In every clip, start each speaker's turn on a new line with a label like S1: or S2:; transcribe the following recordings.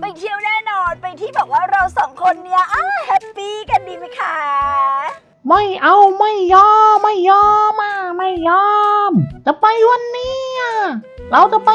S1: ไปเที่ยวแน่น
S2: อนไปที่
S1: แบบว่า
S2: เราสองคนเนี่ยอ้าแฮปปี้กันดีไหมคะ
S1: ไม่เอาไม่ยอมไม่ยอมอะไม่ยอม จะไปวันนี้อะเราจะไป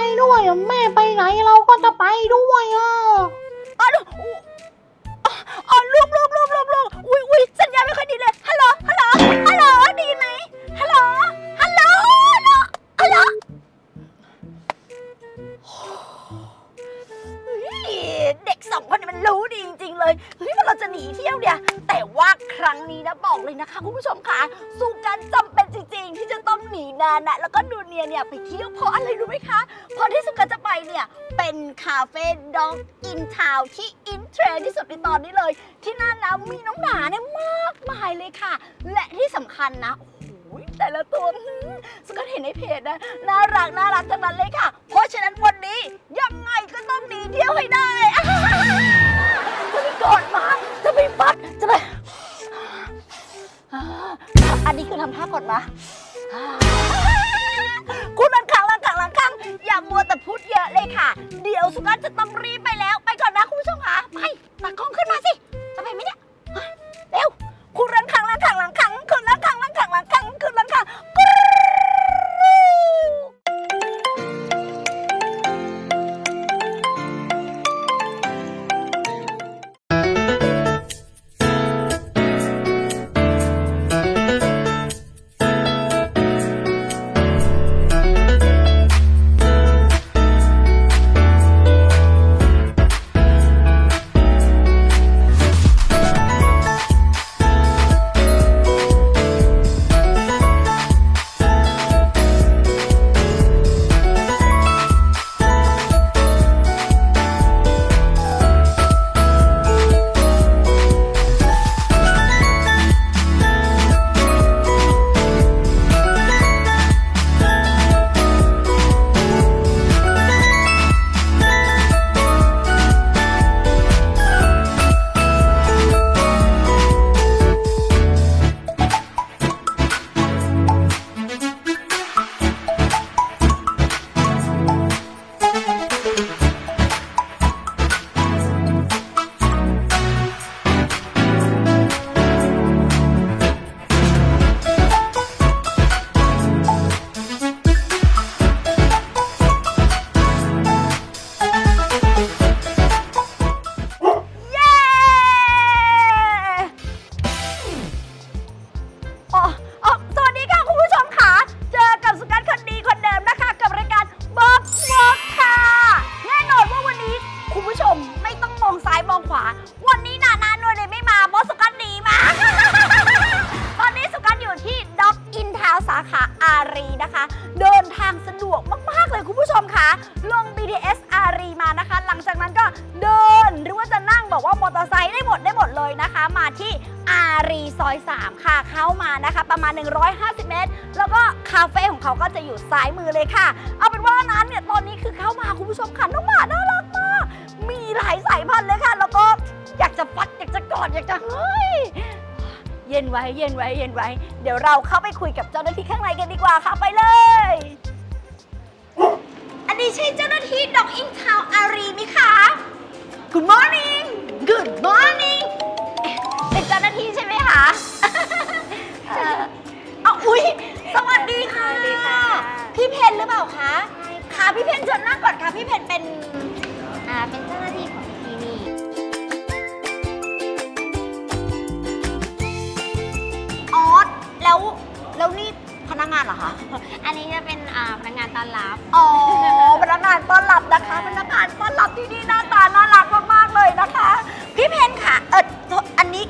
S1: เท
S2: รนด์ที่สุดในตอนนี้เลย ที่นั่นนะมีน้องหมาเนี่ยมากมายเลยค่ะ และที่สำคัญนะโอ้โหแต่ละตัวหือสุกันเห็นในเพจนะน่ารักน่ารักทั้งนั้นเลยค่ะ เพราะฉะนั้นวันนี้ยังไงก็ต้องหนีเที่ยวให้ได้จะไปกอดหมาจะไปปัดจะไปอ่าอันนี้คือทำท่ากดหมา คุณลัง อย่ามัวแต่พูดเยอะเลยค่ะ เดี๋ยวสุกัสจะต้องรีบไปแล้ว ไปก่อนนะคุณผู้ชมค่ะไปตากล้องขึ้นมาสิจะไปไหมเนี่ยเร็วคุณรังคังรังคังรังคังคุณลังคังรังคังรังคังคุณลังคัง ทางสะดวกมาก ๆ เลยคุณผู้ชมค่ะ ลง BTS อารีมานะคะ หลังจากนั้นก็เดินหรือว่าจะนั่งบอกว่ามอเตอร์ไซค์ได้หมดได้หมดเลยนะคะ มาที่อารีซอย 3 ค่ะ เข้ามานะคะ ประมาณ 150 เมตร แล้วก็คาเฟ่ของเขาก็จะอยู่ซ้ายมือเลยค่ะ เอาเป็นว่านั้นเนี่ยตอนนี้คือเข้ามาคุณผู้ชมค่ะน้องหมาน่ารักมาก มีหลายสายพันธุ์เลยค่ะ แล้วก็อยากจะฟัดอยากจะกอดอยากจะเฮ้ย เย็นไว้เย็นไว้เย็นไว้ เดี๋ยวเราเข้าไปคุยกับเจ้าหน้าที่ข้างในกันดีกว่าค่ะไปเลย อันนี้ใช่เจ้าหน้าที่ดอกอินทาวอารีไหมคะ Good morning Good morning เอ๊ะเป็นเจ้าหน้าที่ใช่ไหมคะ เอ่อเอาอุ้ยสวัสดีค่ะ
S3: สวัสดีค่ะ
S2: พี่เพนหรือเปล่าคะ ค่ะพี่เพนเชิญนั่งก่อนค่ะ พี่เพนเป็น
S3: อ่าเป็นเจ้าหน้าที่ของ
S2: เหรอคะ
S3: อันนี้จะเป็นอ่าพนักงานต้อนรับ
S2: อ๋อพนักงานต้อนรับนะคะ
S3: ใช่
S2: พนักงานต้อนรับที่นี่หน้าตาน่ารักมากๆเลยนะคะ พี่เพนค่ะ เอออันนี้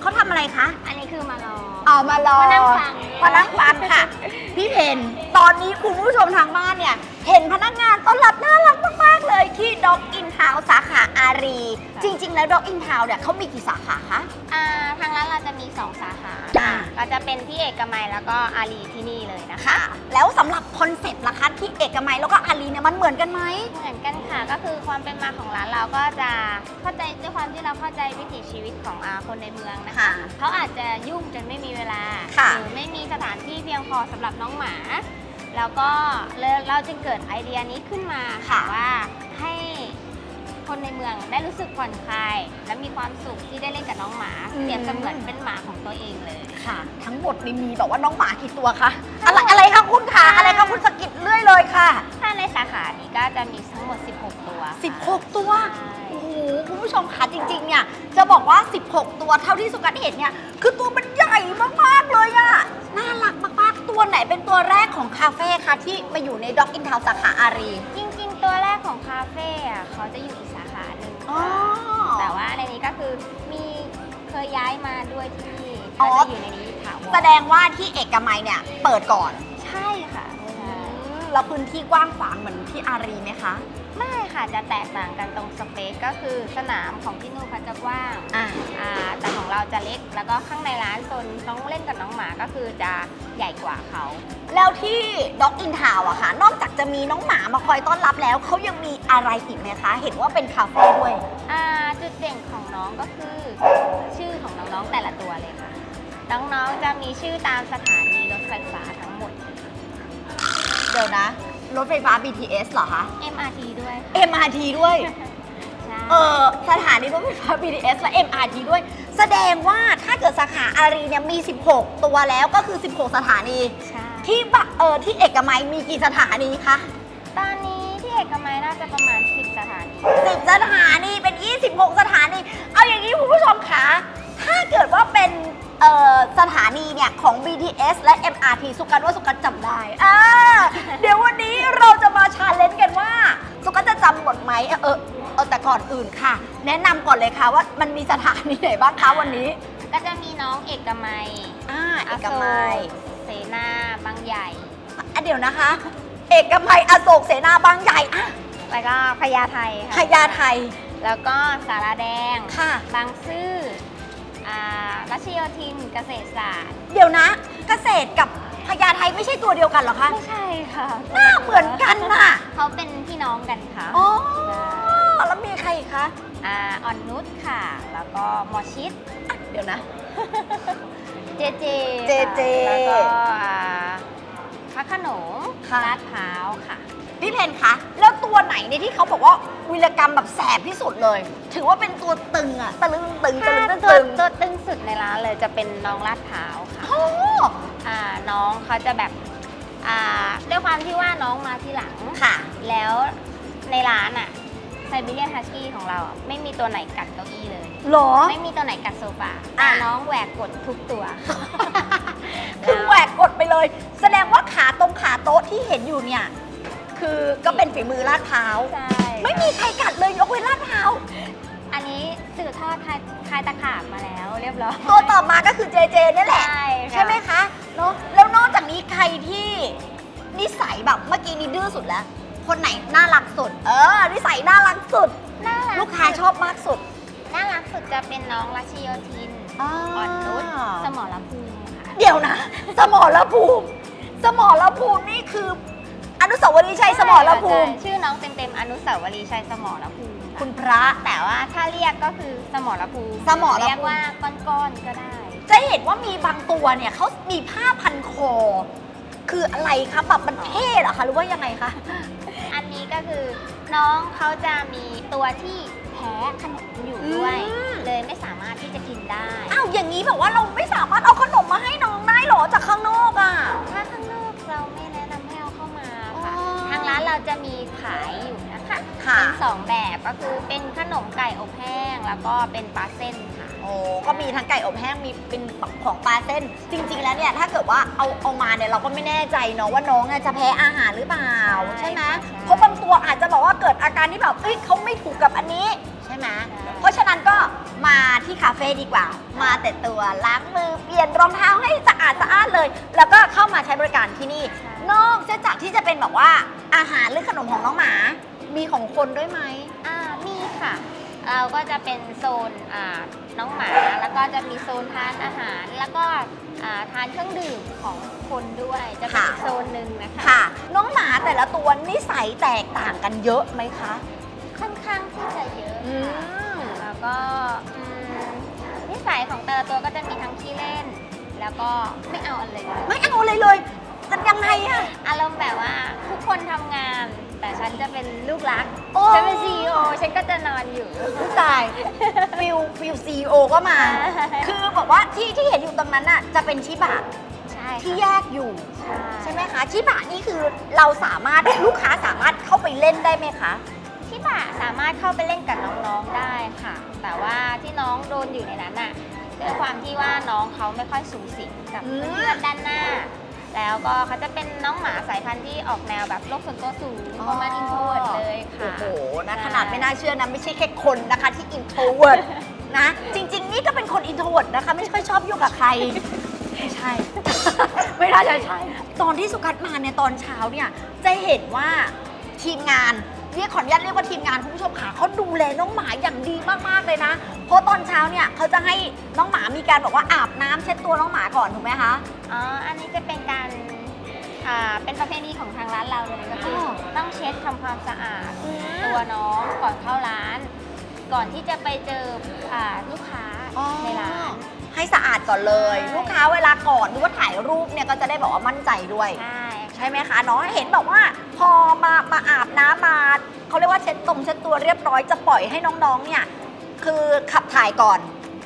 S2: เขาทำอะไรคะ
S3: อันนี้คือมารอ
S2: เอามารอ
S3: มานั่งฟัง
S2: มานั่งฟังค่ะ พี่เพนตอนนี้คุณผู้ชมทางบ้านเนี่ย เห็นพนักงานต้อนรับน่ารักมากๆเลยที่ Dog in Town สาขาอารี จริง ๆ แล้ว Dog in Town เนี่ยเขามีกี่สาขาคะ
S3: อ่าทางร้านเราจะมี 2 สาขา
S2: อ่า
S3: ก็จะเป็นที่เอกมัยแล้วก็อารีที่นี่เลยนะคะ
S2: ค่ะ แล้วสำหรับคอนเซ็ปต์ล่ะคะที่เอกมัยแล้วก็อารีเนี่ยมันเหมือนกันไหม
S3: เหมือนกันค่ะก็คือความเป็นมาของร้านเราก็จะเข้าใจด้วยความที่เราเข้าใจวิถีชีวิตของอาคนในเมืองนะคะ
S2: ค่ะ
S3: เขาอาจจะยุ่งจนไม่มีเวลา
S2: ค่ะ
S3: หรือไม่มีสถานที่เพียงพอสำหรับน้องหมา แล้วก็เลยเราจึงเกิดไอเดียนี้ขึ้นมาค่ะว่าให้ คนในเมืองได้รู้สึกผ่อนคลาย และมีความสุขที่ได้เล่นกับน้องหมา
S2: อืม
S3: เปรียบเสมือนเป็นหมาของตัวเองเลย
S2: ค่ะ ทั้งหมดนี่มีแบบว่าน้องหมากี่ตัวคะอะไรอะไรคะคุณคะอะไรคะคุณสะกิดเรื่อยเลยค่ะ
S3: ถ้าในสาขานี้ก็จะมีทั้งหมด 16 ตัวค่ะ
S2: 16 ตัว
S3: ใช่
S2: โอ้โห คุณผู้ชมคะจริง ๆ เนี่ย จะบอกว่า 16 ตัวเท่าที่สุกัดเห็นเนี่ย คือตัวมันใหญ่มาก ๆ เลยอะน่ารักมาก ๆ ตัวไหนเป็นตัวแรกของคาเฟ่คะที่มาอยู่ในด็อกอินทาวสาขาอารี
S3: จริงๆ ตัวแรกของคาเฟ่อะเขาจะอยู่อีกสาขาหนึ่ง
S2: อ๋อ
S3: ค่ะแต่ว่าในนี้ก็คือมีเคยย้ายมาด้วยที่นี่
S2: อ๋
S3: ก็
S2: อ
S3: จะอยู่ในนี้ถาวร
S2: แสดงว่าที่เอกมัยเนี่ยเปิดก่อน
S3: ใช่ค่ะใช่
S2: แล้วพื้นที่กว้างขวางเหมือนที่อารีไหมคะ
S3: ไม่ ค่ะจะแตกต่างกันตรงสเปซก็คือสนามของที่นู่นเขาจะกว้าง
S2: อ่า
S3: อ่าแต่ของเราจะเล็ก แล้วก็ข้างในร้านโซนน้องเล่นกับน้องหมาก็คือจะใหญ่กว่าเขา
S2: แล้วที่ด็อกอินทาวอะค่ะ นอกจากจะมีน้องหมามาคอยต้อนรับแล้ว เขายังมีอะไรอีกไหมคะ เห็นว่าเป็นคาเฟ่ด้วย
S3: อ่าจุดเด่นของน้องก็คือชื่อของน้องๆแต่ละตัวเลยค่ะ น้องๆจะมีชื่อตามสถานีรถไฟฟ้าทั้งหมด
S2: เดี๋ยวนะ รถไฟฟ้า BTS เหรอคะ
S3: MRT ด้วย
S2: MRT ด้วย
S3: ใช่
S2: เออสถานีรถไฟฟ้า BTS และ MRT ด้วย แสดงว่าถ้าเกิดสาขาอารีเนี่ยมี 16 ตัวแล้วก็คือ 16 สถานี
S3: ใช่
S2: ที่บะเออที่เอกมัยมีกี่สถานีคะ
S3: ตอนนี้ที่เอกมัยน่าจะประมาณ 10 สถานี
S2: 10 สถานีเป็น 26 สถานี เอาอย่างนี้คุณผู้ชมคะ ถ้าเกิดว่าเป็น เอ่อสถานีเนี่ยของ BTS และ MRT สุกันว่าสุกันจำได้อ่าเดี๋ยววันนี้เราจะมาชาเลนจ์กันว่า สุกันจะจำหมดไหมเออเออเออแต่ก่อนอื่นค่ะ แนะนำก่อนเลยค่ะว่ามันมีสถานีไหนบ้างคะวันนี้
S3: ก็จะมีน้องเอกมัย
S2: อ่าเอ
S3: อกโศ
S2: มัย
S3: กเสนาบางใหญ่
S2: อะเดี๋ยวนะคะ เอกมัยอโศกเสนาบางใหญ่อะ
S3: แล้วก็พญาไทค่ะ
S2: พญาไท
S3: แล้วก็สาราแดง
S2: ค่ะ
S3: บางซื่อ อ่ารัชโยธินเกษตรศาสตร์
S2: เดี๋ยวนะ เกษตรกับพญาไทไม่ใช่ตัวเดียวกันเหรอคะ
S3: ไม่ใช่ค่ะ
S2: หน้าเหมือนกันน่ะ
S3: เขาเป็นพี่น้องกันค่ะ
S2: อ๋อ แล้วมีใครอีกคะ
S3: อ่าอ่อนนุชค่ะ แล้วก็หมอชิด
S2: อะเดี๋ยวนะ
S3: เจเจ
S2: เจเจ
S3: แล้วก็อ่าพระโขนง
S2: ค่ะ
S3: ลาดพร้าวค่ะ
S2: พี่เพนคะ แล้วตัวไหนเนี่ยที่เขาบอกว่าวิรกรรมแบบแสบที่สุดเลย ถือว่าเป็นตัวตึงอะตะลึงตึงตะ
S3: ถ้า
S2: ลึงตึง
S3: ตัว
S2: ตึง
S3: ตัวตึงสุดในร้านเลยจะเป็นน้องลาดพร้าวค่ะ
S2: โอ้
S3: อ่าน้องเขาจะแบบอ่าด้วยความที่ว่าน้องมาทีหลัง
S2: ค่ะ
S3: แล้วในร้านอะไซบีเรียนฮัสกี้ของเราอะไม่มีตัวไหนกัดเก้าอี้เลย
S2: หรอ
S3: ไม่มีตัวไหนกัดโซฟา
S2: อะ
S3: แต่น้องแหวกกดทุกตัว
S2: คือแหวกกดไปเลย แสดงว่าขาตรงขาโต๊ะที่เห็นอยู่เนี่ย คือก็เป็นฝีมือลาดเท้าว
S3: ใช่
S2: ไม่มีใครกัดเลยยกเว้นลาดเท้าว
S3: อันนี้สื่อทอดคลายคลายตะขาบมาแล้วเรียบร้อย
S2: ตัวต่อมาก็คือเจเจนี่แหละ
S3: ใช่ค่ะ
S2: ใช่ไหมคะเนาะแล้วนอกจากนี้ใครที่นิสัยแบบเมื่อกี้นี้ดื้อสุดแล้ว คนไหนน่ารักสุด เออ นิสัยน่ารักสุด
S3: น่ารัก
S2: ลูกค้าชอบมากสุด
S3: น่ารักสุดจะเป็นน้องรัชโยธินอ่อนนุชสมรภูมิค่ะ
S2: เดี๋ยวนะ สมรภูมิ สมรภูมินี่คือ อนุสาวรีย์ชัยสมรภูมิ
S3: ใช่ชื่อน้องเต็มๆอนุสาวรีย์ชัยสมรภูมิ
S2: คุณพระ
S3: แต่ว่าถ้าเรียกก็คือสมรภูมิ
S2: สมรภูมิ
S3: เรียกว่าก้อนๆก็ได้
S2: จะเห็นว่ามีบางตัวเนี่ยเขามีผ้าพันคอ คืออะไรคะแบบมันเท่เหรอคะหรือว่ายังไงคะ
S3: อันนี้ก็คือน้องเขาจะมีตัวที่แพ้ขนมอยู่ด้วย
S2: อืม
S3: เลยไม่สามารถที่จะกินได้
S2: อ้าวอย่างนี้แบบว่าเราไม่สามารถเอาขนมมาให้น้องได้เหรอจากข้างนอกอะ
S3: จะมีขายอยู่นะคะ
S2: ค่ะ
S3: เป็นสองแบบก็คือเป็นขนมไก่อบแห้ง แล้วก็เป็นปลาเส้นค่ะ
S2: โอ้โอ้ก็มีทั้งไก่อบแห้งมีเป็นของปลาเส้น จริง ๆ แล้วเนี่ยถ้าเกิดว่าเอาเอามาเนี่ยเราก็ไม่แน่ใจเนาะว่าน้องอะจะแพ้อาหารหรือเปล่า
S3: ใช่
S2: ใช่ไหม
S3: ใช่
S2: เพราะบางตัวอาจจะบอกว่าเกิดอาการที่แบบเอ้ยเขาไม่ถูกกับอันนี้ใช่ไหมเพราะฉะนั้นก็มาที่คาเฟ่ดีกว่า มาแต่ตัวล้างมือเปลี่ยนรองเท้าให้สะอาดสะอาดเลย แล้วก็เข้ามาใช้บริการที่นี่ นอกจากที่จะเป็นแบบว่าอาหารหรือขนมของน้องหมา มีของคนด้วยไหม
S3: อ่ามีค่ะ เราก็จะเป็นโซนอ่าน้องหมา แล้วก็จะมีโซนทานอาหาร แล้วก็อ่าทานเครื่องดื่มของคนด้วย จะเป็น
S2: ค่ะ
S3: อีกโซนหนึ่งนะคะ
S2: ค่ะ น้องหมาแต่ละตัวนิสัยแตกต่างกันเยอะไหมคะ
S3: ค่อนข้างที่จะเยอะ
S2: อื
S3: ค่ะ
S2: ม
S3: แล้วก็อืมนิสัยของแต่ละตัวก็จะมีทั้งขี้เล่น แล้วก็ไม่เอาอะไรเลย
S2: ไม่เอาเลยเลย จะยังไงอะ
S3: อารมณ์แบบว่าทุกคนทำงาน แต่ฉันจะเป็นลูกรัก
S2: โอ้
S3: ฉันเป็นซีอฉันก็จะนอนอยู่
S2: ผู้ตายฟิลฟิลซีโอก็มา คือบอกว่าที่ที่เห็นอยู่ตรงนั้นน่ะจะเป็นชิบะ
S3: ใช่
S2: ที่
S3: ค่ะ
S2: แยกอยู่
S3: ใช่
S2: ใช่ไหมคะชิบะนี่คือเราสามารถลูกค้าสามารถเข้าไปเล่นได้ไหมคะ
S3: ที่บ่าสามารถเข้าไปเล่นกับน้องๆได้ค่ะ แต่ว่าที่น้องโดนอยู่ในนั้นน่ะด้วยความที่ว่าน้องเขาไม่ค่อยสูงสิงกับ
S2: อืม
S3: เพื่อนๆด้านหน้า แล้วก็เขาจะเป็นน้องหมาสายพันธุ์ที่ออกแนวแบบโลกส่วนตัวสูงประมาณอินโทรเวิร์ดเลยค่ะ
S2: โอ้โหนะ
S3: ใช่
S2: ขนาดไม่น่าเชื่อนะ ไม่ใช่แค่คนนะคะที่อินโทรเวิร์ดนะ จริง ๆ นี่ก็เป็นคนอินโทรเวิร์ดนะคะ ไม่ค่อยชอบยุ่งกับใครไม่ใช่ ไม่น่าจะใช่ ตอนที่สุกัดมาเนี่ยตอนเช้าเนี่ยจะเห็นว่าทีมงาน เรียกขออนุญาตเรียกว่าทีมงานคุณผู้ชมค่ะเขาดูแลน้องหมาอย่างดีมากๆเลยนะ เพราะตอนเช้าเนี่ยเขาจะให้น้องหมามีการบอกว่าอาบน้ำเช็ดตัวน้องหมาก่อนถูกไหมคะ
S3: อ๋อ อันนี้จะเป็นการอ่าเป็นประเพณีของทางร้านเราเลยก็คืออ
S2: อ
S3: ต้องเช็ดทำความสะอาด ตัวน้องก่อนเข้าร้าน ก่อนที่จะไปเจออ่าลูกค้า
S2: อ๋อ
S3: ในร้าน
S2: ให้สะอาดก่อนเลย
S3: ใช่
S2: ลูกค้าเวลาก่อนหรือว่าถ่ายรูปเนี่ยก็จะได้บอกว่ามั่นใจด้วย
S3: ใช่
S2: ใช่ไหมคะน้องเห็นบอกว่า พอมามาอาบน้ำมาเขาเรียกว่าเช็ดตรงเช็ดตัวเรียบร้อยจะปล่อยให้น้องๆเนี่ยคือขับถ่ายก่อน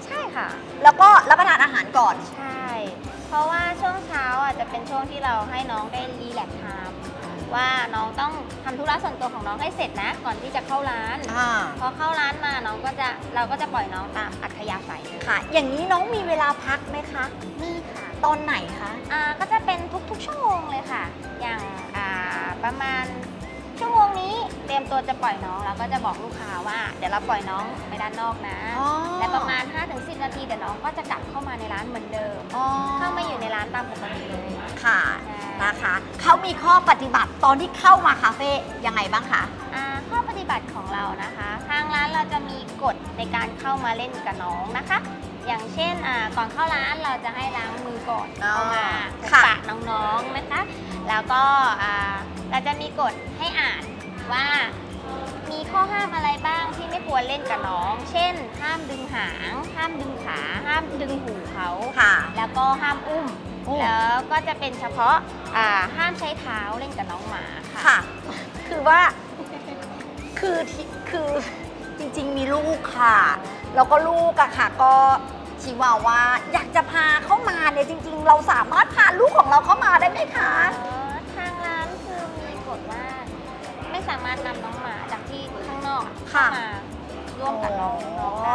S3: ใช่ค่ะ
S2: แล้วก็รับประทานอาหารก่อน
S3: ใช่ เพราะว่าช่วงเช้าอะจะเป็นช่วงที่เราให้น้องได้รีแลกซ์ไทม์ว่าน้องต้องทำธุระส่วนตัวของน้องให้เสร็จนะ ก่อนที่จะเข้าร้าน
S2: อ่า
S3: พอเข้าร้านมาน้องก็จะเราก็จะปล่อยน้องตามอัธยาศัยเลย
S2: ค่ะ อย่างนี้น้องมีเวลาพักไหมคะ
S3: นี่ค่ะ
S2: ตอนไหนคะ
S3: อ่าก็จะเป็นทุกๆชั่วโมงเลยค่ะ อย่างอ่าประมาณชั่วโมงนี้เตรียมตัวจะปล่อยน้องเราก็จะบอกลูกค้าว่า เดี๋ยวเราปล่อยน้องไปด้านนอกนะและประมาณ 5-10 นาทีเดี๋ยวน้องก็จะกลับเข้ามาในร้านเหมือนเดิม
S2: อ๋อ
S3: เข้ามาอยู่ในร้านตามปกติเลย
S2: ค่ะ
S3: ใช่
S2: นะคะ เขามีข้อปฏิบัติตอนที่เข้ามาคาเฟ่ยังไงบ้างคะ
S3: อ่าข้อปฏิบัติของเรานะคะ ทางร้านเราจะมีกฎในการเข้ามาเล่นกับน้องนะคะ อย่างเช่นอ่าก่อนเข้าร้านเราจะให้ล้างมือก่อน
S2: อ๋อ
S3: เข้ามาพบ
S2: ค่ะ
S3: ปะน้องๆนะคะ แล้วก็อ่าเราจะมีกฎให้อ่านว่ามีข้อห้ามอะไรบ้างที่ไม่ควรเล่นกับน้อง เช่น ห้ามดึงหาง ห้ามดึงขา ห้ามดึงหูเขา
S2: ค่ะ
S3: แล้วก็ห้ามอุ้ม
S2: อุ้ม
S3: แล้วก็จะเป็นเฉพาะอ่าห้ามใช้เท้าเล่นกับน้องหมาค่ะ
S2: ค่ะคือว่า คือที่คือจริง ๆ มีลูกค่ะ แล้วก็ลูกอะค่ะก็ชิวาว่าอยากจะพาเข้ามาเนี่ยจริง ๆ เราสามารถพาลูกของเราเข้ามาได้ไหมคะ
S3: อ๋อทางร้านคือมีกฎว่า ไม่สามารถนำน้องหมาจากที่ข้างนอกเข้ามาร่วมกับน้องน้องได้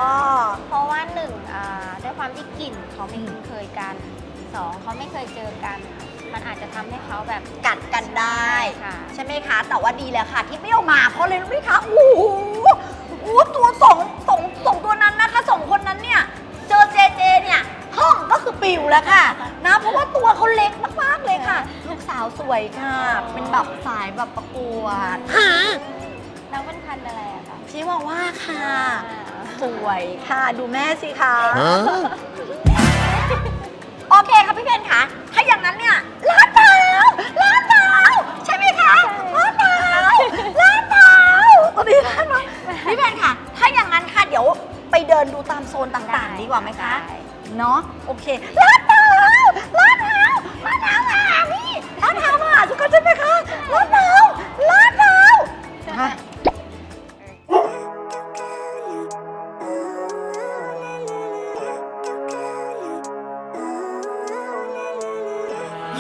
S3: เพราะว่าหนึ่งอ่าด้วยความที่กลิ่นเขาไม่คุ้นเคยกันสองเขาไม่เคยเจอกัน มันอาจจะทำให้เขาแบบ
S2: กัดกันได้
S3: ค่ะ
S2: ใช่ไหมคะ แต่ว่าดีแล้วค่ะ ที่ไม่เอามาเพราะเลยรู้ไหมคะโอ้โหโอ้โหตัวสองสอง สองตัวนั้นนะคะสองคนนั้นเนี่ย เจอเจเจเนี่ยห้องก็คือปิวแล้วค่ะ นะ เพราะว่าตัวเขาเล็กมากๆเลยค่ะ ลูกสาวสวยค่ะ เป็นแบบสายแบบประกวด
S3: น้องเป็นพันธุ์อะไรอะคะ
S2: พี่ว่าว่าค่ะ
S3: อ่า
S2: สวยค่ะ ดูแม่สิคะโอเคค่ะพี่เพนค่ะ ถ้าอย่างนั้นเนี่ยลาดเท้าลาดเท้าใช่ไหมคะลาดเท้าลาดเท้าตัวนี้ลาดเท้าพี่เพนค่ะถ้าอย่างนั้นค่ะเดี๋ยวไปเดินดูตามโซนต่างๆ ดีกว่าไหมคะ
S3: ด้
S2: เนาะโอเคลาดเท้าลาดเท้าลาดเท้ามาหาพี่ลาดเท้ามาหาสุกันใช่ไหมคะลาดเท้าลาดเท้าฮะ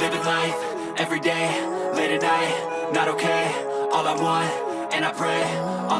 S4: Living life, every day, late at night, not okay. All I want and I pray All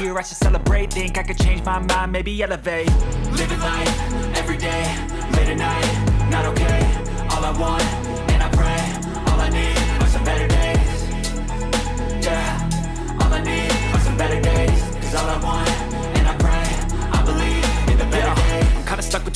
S4: hear, I should celebrate. Think I could change my mind, maybe elevate. Living life, every day, late at night Not okay, all I want, and I pray All I need are some better days. Yeah, all I need are some better days. Cause all I want,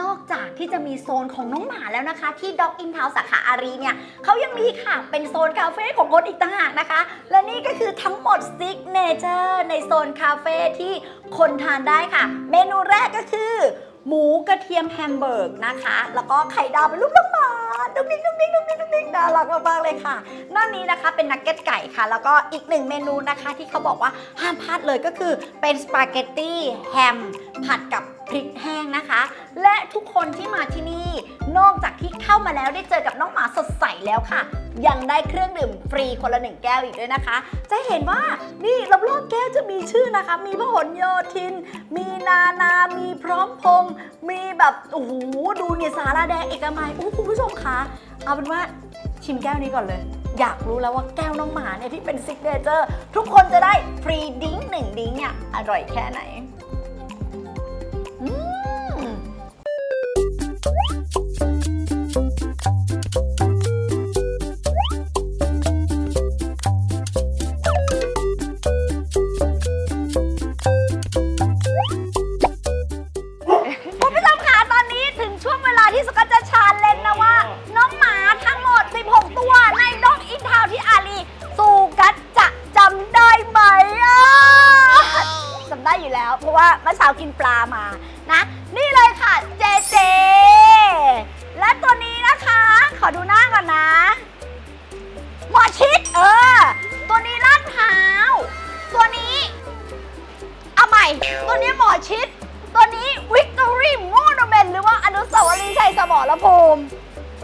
S2: นอกจากที่จะมีโซนของน้องหมาแล้วนะคะ ที่ด็อกอินทาวสาขาอารีเนี่ยเขายังมีค่ะเป็นโซนคาเฟ่ของคนอีกต่างหากนะคะ และนี่ก็คือทั้งหมดซิกเนเจอร์ในโซนคาเฟ่ที่คนทานได้ค่ะ เมนูแรกก็คือ หมูกระเทียมแฮมเบอร์กนะคะ แล้วก็ไข่ดาวเป็นลูกน้องหมาดุ๊กดิ๊กดุ๊กดิ๊กดุ๊กดิ๊กดุ๊กดิ๊กน่ารักมากๆเลยค่ะนั่นนี้นะคะเป็นนักเก็ตไก่ค่ะ แล้วก็อีกหนึ่งเมนูนะคะที่เขาบอกว่าห้ามพลาดเลยก็คือเป็นสปาเกตตี้แฮมผัดกับพริกแห้งนะคะ และทุกคนที่มาที่นี่ นอกจากที่เข้ามาแล้วได้เจอกับน้องหมาสดใสแล้วค่ะ ยังได้เครื่องดื่มฟรีคนละหนึ่งแก้วอีกด้วยนะคะ จะเห็นว่านี่รอบๆแก้วจะมีชื่อนะคะ มีพหลโยธิน มีนานา มีพร้อมพงษ์มีแบบโอ้โหดูเนี่ยสาราแดงเอกมัยโอ้คุณผู้ชมคะเอาเป็นว่าชิมแก้วนี้ก่อนเลย อยากรู้แล้วว่าแก้วน้องหมาเนี่ยที่เป็นซิกเนเจอร์ทุกคนจะได้ฟรีดิ้งหนึ่งดิ้งเนี่ยอร่อยแค่ไหน หมอชิด เออ ตัวนี้ลาดพร้าว ตัวนี้เอาใหม่ ตัวนี้หมอชิด ตัวนี้วิกตอรี่มโนเมนหรือว่าอนุสาวรีย์ชัยสมรภูมิ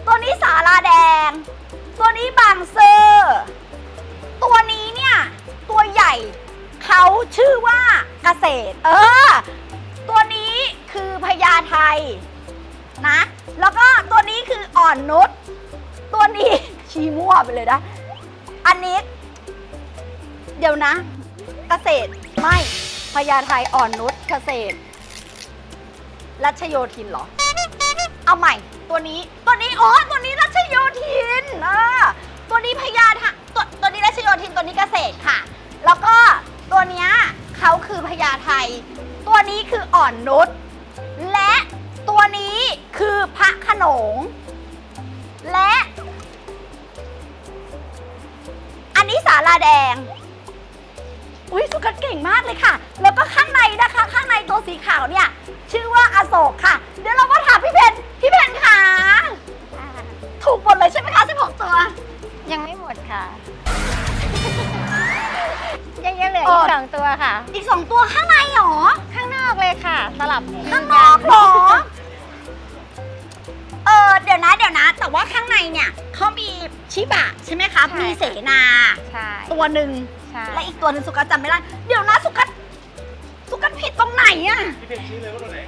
S2: ตัวนี้สาราแดง ตัวนี้บางเซอร์ตัวนี้เนี่ย ตัวใหญ่ เขาชื่อว่าเกษตร เออ ตัวนี้คือพญาไทนะ แล้วก็ตัวนี้คืออ่อนนุชตัวนี้ชี้มั่วไปเลยนะ อันนี้ เดี๋ยวนะ เกษตรไม่พญาไทอ่อนนุชเกษตร รัชโยธินเหรอ เอาใหม่ ตัวนี้ตัวนี้อ๋อตัวนี้รัชโยธินเออตัวนี้พญาไทตัวตัวนี้รัชโยธินตัวนี้เกษตรค่ะ แล้วก็ตัวเนี้ยเขาคือพญาไทตัวนี้คืออ่อนนุชและตัวนี้คือพระขนง และาราแดง อุ้ยสุกัดเก่งมากเลยค่ะ แล้วก็ข้างในนะคะ ข้างในตัวสีขาวเนี่ย ชื่อว่าอโศกค่ะ เดี๋ยวเรามาถามพี่เพนพี่เพนค่ะถูกหมดเลยใช่ไหมคะ16ตัว
S3: ยังไม่หมดค่ะ ยังยังเหลือ
S2: เอ
S3: อี
S2: อ
S3: กสองตัวค่ะ
S2: อีก 2 ตัวข้างในเหรอ
S3: ข้างนอกเลยค่ะ สลับ
S2: ข้างนอกเหรอเออเดี๋ยวนะเดี๋ยวนะ แต่ว่าข้างในเนี่ยเขามีชิบะใช่ไหมคะมีเสนา
S3: ใช่
S2: ตัวหนึ่ง
S3: ใช่
S2: และอีกตัวหนึ่งสุกัดจำไม่ได้เดี๋ยวนะสุกัดสุกัดผิดตรงไหนอะพี่เพนชี้เลยว่าตัวไหน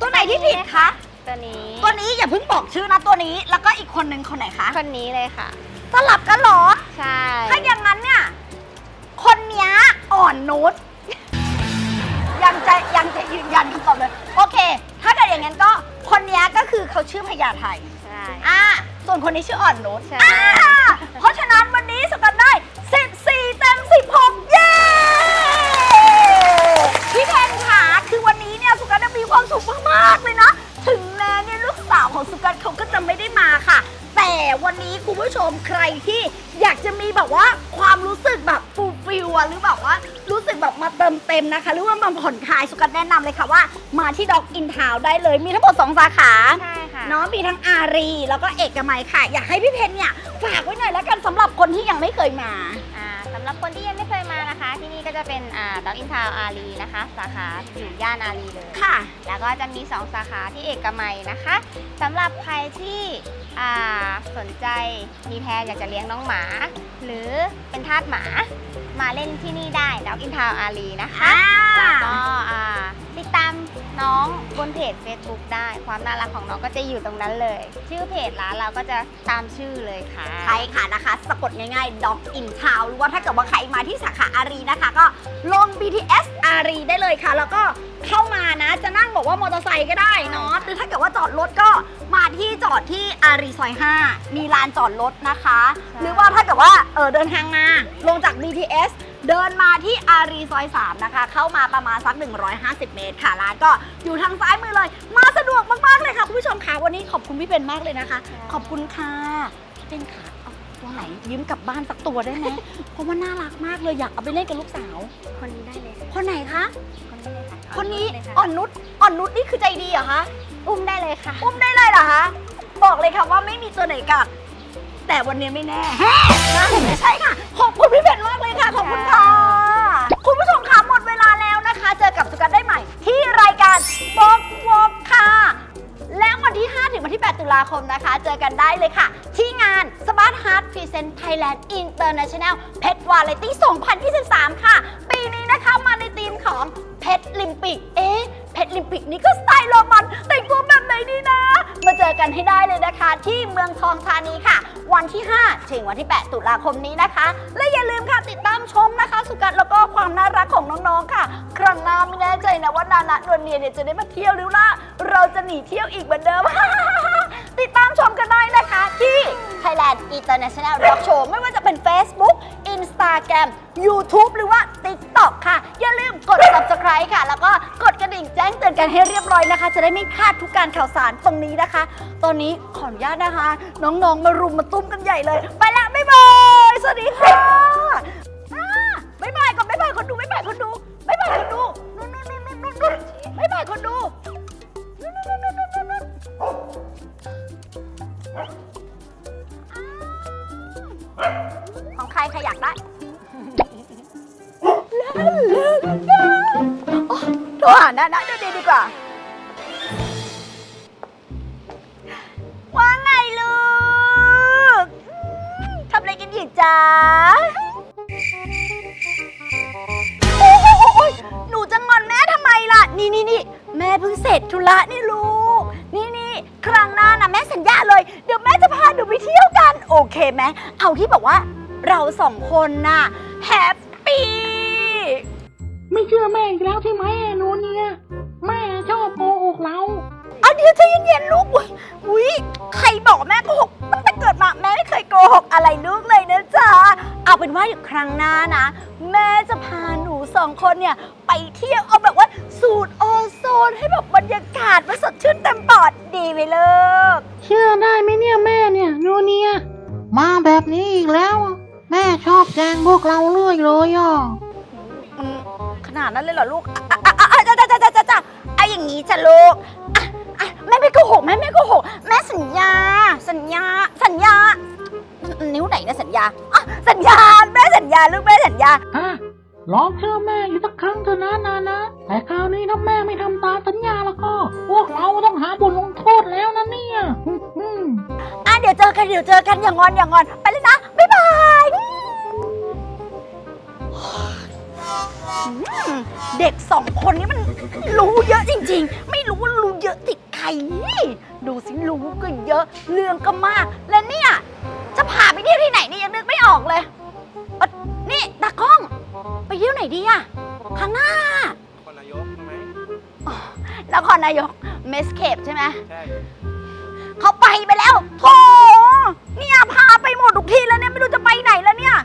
S2: ตัวไหนที่ผิดคะ
S3: ตัวนี้
S2: ตัวนี้อย่าเพิ่งบอกชื่อนะตัวนี้แล้วก็อีกคนหนึ่งคนไหนคะ
S3: คนนี้เลยค่ะ
S2: สลับกันเหรอ
S3: ใช่
S2: ถ้าอย่างนั้นเนี่ย คนเนี้ยอ่อนนุชยังจะยังจะยืนยันคำตอบเลย โอเค ถ้าเกิดอย่างนั้นก็ คนเนี้ยก็คือเขาชื่อพญาไท
S3: ใช่
S2: อ่าส่วนคนนี้ชื่ออ่อนนุช
S3: ใช่
S2: อ่าเพราะฉะนั้นวันนี้สกันได้ 14 เต็ม 16 เย้ พี่เพนคะคือวันนี้เนี่ยสุกันมีความสุขมากๆเลยนะ ถึงแม้เนี่ยลูกสาวของสุกันเขาก็จะไม่ได้วันนี้คุณผู้ชมใครที่อยากจะมีแบบว่าความรู้สึกแบบฟูลฟิลอะหรือแบบว่ารู้ สึกแบบมาเติมเต็มนะคะ หรือว่ามาผ่อนคลายสุกัดแนะนำเลยค่ะว่า มาที่ด็อกอินทาวได้เลย มีทั้งหมด 2 สาขา
S3: ใช่ค่ะ
S2: เนาะมีทั้งอารี แล้วก็เอกมัยค่ะ อยากให้พี่เพนเนี่ยฝากไว้หน่อยแล้วกันสำหรับคนที่ยังไม่เคยมา
S3: อ่าสำหรับคนที่ยังไม่เคยมานะคะ ที่นี่ก็จะเป็นอ่าดอกอินทาวอารีนะคะ สาขาอยู่ย่านอารีเลย
S2: ค่ะ
S3: แล้วก็จะมี 2 สาขาที่เอกมัยนะคะสำหรับใครที่อ่าสนใจมีแพลนอยากจะเลี้ยงน้องหมา หรือเป็นทาสหมา มาเล่นที่นี่ได้ดอกอินทาวอารีนะคะ แล้วก็อ่าติดตามน้องบนเพจ Facebook ได้ ความน่ารักของน้องก็จะอยู่ตรงนั้นเลย ชื่อเพจร้านเราก็จะตามชื่อเลยค่ะ
S2: ใช่ค่ะนะคะ สะกดง่ายๆ Dog in Town หรือว่าถ้าเกิดว่าใครมาที่สาขาอารีนะคะ ก็ลง BTS อารีได้เลยค่ะ แล้วก็เข้ามานะ จะนั่งบอกว่ามอเตอร์ไซค์ก็ได้เนาะหรือถ้าเกิดว่าจอดรถก็มาที่จ อดที่อารีซอย 5 มีลานจอดรถนะคะ
S3: ใช่
S2: หรือว่าถ้าเกิดว่าเออเดินทางมาลงจาก BTS เดินมาที่อารีซอย 3 นะคะ เข้ามาประมาณสัก 150 เมตรค่ะ ร้านก็อยู่ทางซ้ายมือเลย มาสะดวกมาก ๆ เลยค่ะ คุณผู้ชมค่ะวันนี้ขอบคุณพี่เป็นมากเลยนะคะ ขอบคุณค่ะพี่เป็นค่ะเอาตัวไหนยืมกลับบ้านสักตัวได้ไหม เพราะว่าน่ารักมากเลยอยากเอาไปเล่นกับลูกสาว
S3: คนนี้ได้เลยค่ะ
S2: คนไหนคะ
S3: คนนี้เลยค่ะ
S2: คนนี้
S3: เลยค่ะ
S2: อ่อนนุชอ่อนนุชนี่คือใจดีเหรอคะ
S3: อุ้มได้เลยค่ะ
S2: อุ้มได้เลยเหรอคะ บอกเลยค่ะว่าไม่มีตัวไหนกัด แต่วันนี้ไม่แน่นะไม่ใช่ค่ะ ขอบคุณพี่เป็นมากเลยค่ะ ขอบคุณค่ะ คุณผู้ชมคะหมดเวลาแล้วนะคะ เจอกับสุกันได้ใหม่ ที่รายการบอกวอกค่ะ แล้ววันที่ 5 ถึงวันที่ 8 ตุลาคมนะคะ เจอกันได้เลยค่ะ ที่งาน Smart Heart Present Thailand International Pet Variety 2023 ค่ะ ปีนี้นะคะมาในธีมของเพชรลิมปิก เอ๊ะ เพชรลิมปิกนี่ก็สไตล์โรมันแต่งตัวแบบไหนดีนะ มาเจอกันให้ได้เลยนะคะ ที่เมืองทองธานีค่ะ วันที่ 5 ถึงวันที่ 8 ตุลาคมนี้นะคะ และอย่าลืมค่ะติดตามชมนะคะ สุกัดแล้วก็ความน่ารักของน้องๆค่ะ ครั้งหน้าไม่แน่ใจนะว่านานะนวลเนียเนี่ยจะได้มาเที่ยวหรือล่ะเราจะหนีเที่ยวอีกเหมือนเดิม ติดตามชมกันได้นะคะที่ Thailand International Dog Show ไม่ว่าจะเป็น Facebook Instagram YouTube หรือว่า TikTok ค่ะ อย่าลืมกด subscribe ค่ะ แล้วก็กดกระดิ่งแจ้งเตือนกันให้เรียบร้อยนะคะ จะได้ไม่พลาดทุกการข่าวสารตรงนี้นะคะ ตอนนี้ขออนุญาตนะคะ น้องๆ มารุมมาตุ้มกันใหญ่เลย ไปแล้วบ๊ายบาย สวัสดีค่ะ โทรหานะนะดี๋ยดีดีกว่า ว่าไงลูกทำอะไรกันอยู่จ๊ะโอ้โอ้โอ้โอ้ยหนูจะงอนแม่ทำไมล่ะ นี่นี่นี่แม่เพิ่งเสร็จธุระนี่ลูก นี่นี่ครั้งหน้านะแม่สัญญาเลย เดี๋ยวแม่จะพาหนูไปเที่ยวกัน โอเคไหมเอาที่บอกว่าเราสองคนน่ะแฮปปี้
S1: ไม่เชื่อแม่อีกแล้วใช่ไหม เนี่ยแม่ชอบโกหกเรา
S2: เอาเดี๋ยวใจเย็นๆลูกอุ๊ยอุ้ยใครบอกแม่โกหกตั้งแต่เกิดมาแม่ไม่เคยโกหกอะไรลูกเลยนะจ๊ะเอาเป็นว่าเดี๋ยวครั้งหน้านะ แม่จะพาหนูสองคนเนี่ยไปเที่ยวเอาแบบว่าสูตรโอโซนให้แบบบรรยากาศมันสดชื่นเต็มปอดดีไหมลูก
S1: เชื่อได้ไหมเนี่ยแม่เนี่ยนูเนี่ยมาแบบนี้อีกแล้วอะแม่ชอบแกล้งพวกเราเรื่อยเลยอะ
S2: อืมขนาดนั้นเลยเหรอลูกอะอะอะ อ้อย่างงี้จ้ะลูกอะอะแม่ไม่โกหกแม่ไม่โกหกแม่สัญญา สัญญา สัญญา นิ้วไหนนะสัญญาอะสัญญาแม่สัญญาลูกแม่สัญญา
S1: อะลองเชื่อแม่อีกสักครั้งเถอะนะนานะ แต่คราวนี้ถ้าแม่ไม่ทำตามสัญญาแล้วก็ พวกเราต้องหาบทลงโทษแล้วนะเนี่ยอืม
S2: อะเดี๋ยวเจอกันเดี๋ยวเจอกันอย่างงอนอย่างงอนไปเลยนะบ๊ายบายอืมเด็กสองคนนี้มัน รู้เยอะจริงๆ ไม่รู้ว่ารู้เยอะติดใครดูสิรู้ก็เยอะเรื่องก็มาก และเนี่ย จะพาไปเที่ยวที่ไหนนี่ยังนึกไม่ออกเลยเอ้อนี่ตากล้อง ไปเที่ยวไหนดีอะข้างหน้า
S5: คนนายกใช่ไหม
S2: นครนายกเมสเคปใช่ไหม
S5: ใช่
S2: เขาไปไปแล้วโถเนี่ยพาไปหมดทุกที่แล้วเนี่ยไม่รู้จะไปไหนแล้วเนี่ย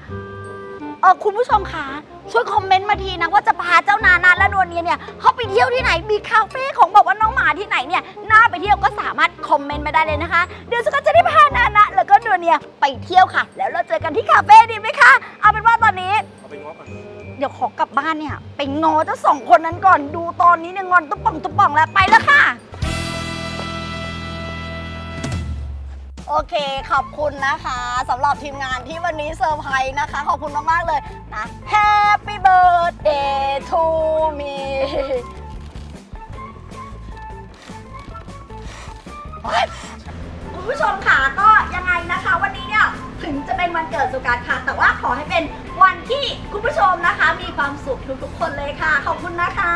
S2: เออคุณผู้ชมคะ ช่วยคอมเมนต์มาทีนะว่าจะพาเจ้านานาและนวลเนียเนี่ยเขาไปเที่ยวที่ไหนมีคาเฟ่ของบอกว่าน้องหมาที่ไหนเนี่ยน่าไปเที่ยวก็สามารถคอมเมนต์มาได้เลยนะคะ เดี๋ยวสกัดจะได้พานานะแล้วก็นนัวเนียไปเที่ยวค่ะ แล้วเราเจอกันที่คาเฟ่ดีไหมคะเอาเป็นว่าตอนนี้
S5: เอาไปงอก่อน
S2: เดี๋ยวขอกลับบ้านเนี่ยไปงอเจ้าสองคนนั้นก่อนดูตอนนี้เนี่ยงอนตุ๊บป่องตุ๊บป่องแล้วไปแล้วค่ะ โอเค ขอบคุณนะคะสำหรับทีมงานที่วันนี้เซอร์ไพรส์นะคะ ขอบคุณมาก ๆ เลยนะ Happy birthday to me คุณผู้ชมค่ะก็ยังไงนะคะ วันนี้เนี่ยถึงจะเป็นวันเกิดสุการค่ะ แต่ว่าขอให้เป็นวันที่คุณผู้ชมนะคะ มีความสุขทุกๆคนเลยค่ะ ขอบคุณนะคะ